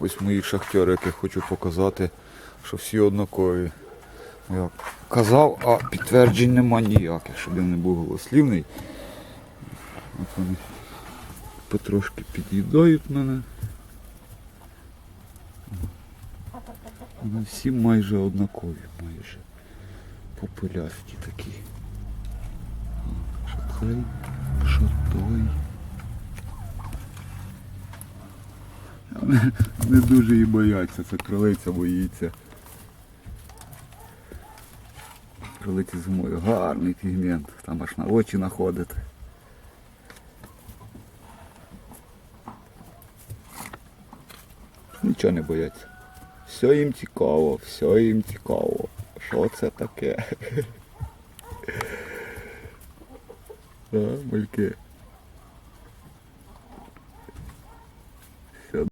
Ось мої шахтери, яких хочу показати, що всі однакові. Я казав, а підтверджень нема ніяких, щоб я не був голослівний. От вони потрошки під'їдають мене. Вони всі майже однакові, майже популясті такі. Що цей, що той. Не, дуже і бояться, це кролиця боїться. Кролиці зимою гарний пігмент, там аж на очі находити. Нічого не бояться. Все їм цікаво, все їм цікаво. Що це таке? Мальки.